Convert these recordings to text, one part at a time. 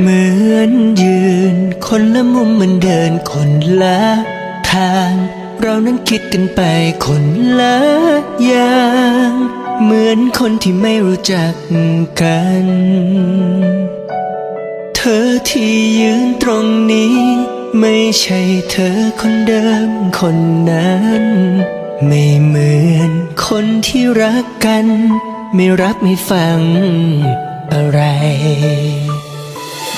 เหมือนยืน คนละมุมมือนเดินคนละทาง เรานั้นคิดกันไปคนละอย่าง เหมือนคนที่ไม่รู้จักกัน เธอที่ยืนตรงนี้ ไม่ใช่เธอคนเดิมคนนั้น ไม่เหมือนคนที่รักกัน ไม่รับไม่ฟังอะไร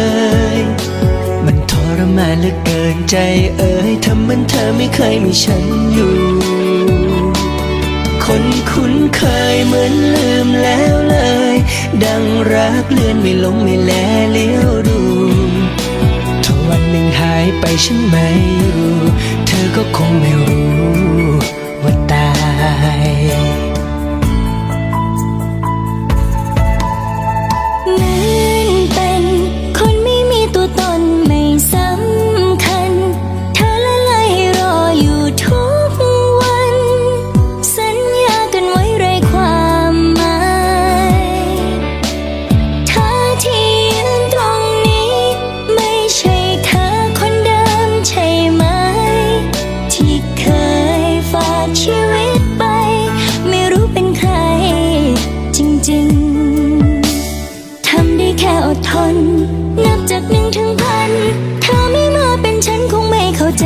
ย อเกินใจเอ่ยทำมันเธอไม่เคยมีฉันอยู่ คนคุ้นเคยเหมือนลืมแล้วเลย ดังรักเลื่อนไม่ลงไม่แลเลี้ยวดูถ้าวันหนึ่งหายไปฉันไม่รู้เธอก็คงไม่รู้ อดทน นับจากหนึ่งถึงพัน เธอไม่มาเป็นฉันคงไม่เข้าใจ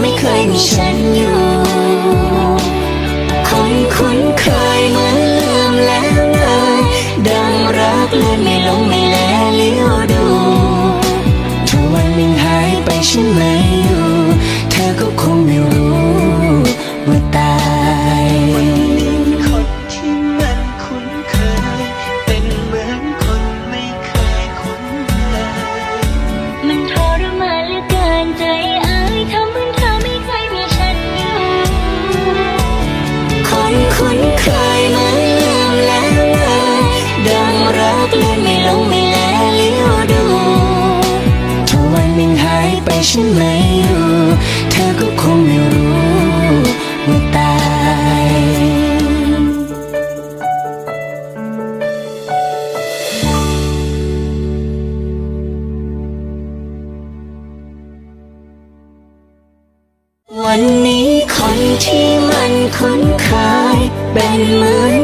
ไม่เคยมีฉันอยู่ คนคุ้นเคยเหมือนลืมแล้วเลยดังรักเลือนไม่ลงไม่แลเลี้ยวดูถ้าวันหนึ่งหายไปฉันไม่อยู่ เธอก็คงไม่รู้ วันนี้คนที่มันคุ้นเคยเป็นเหมือน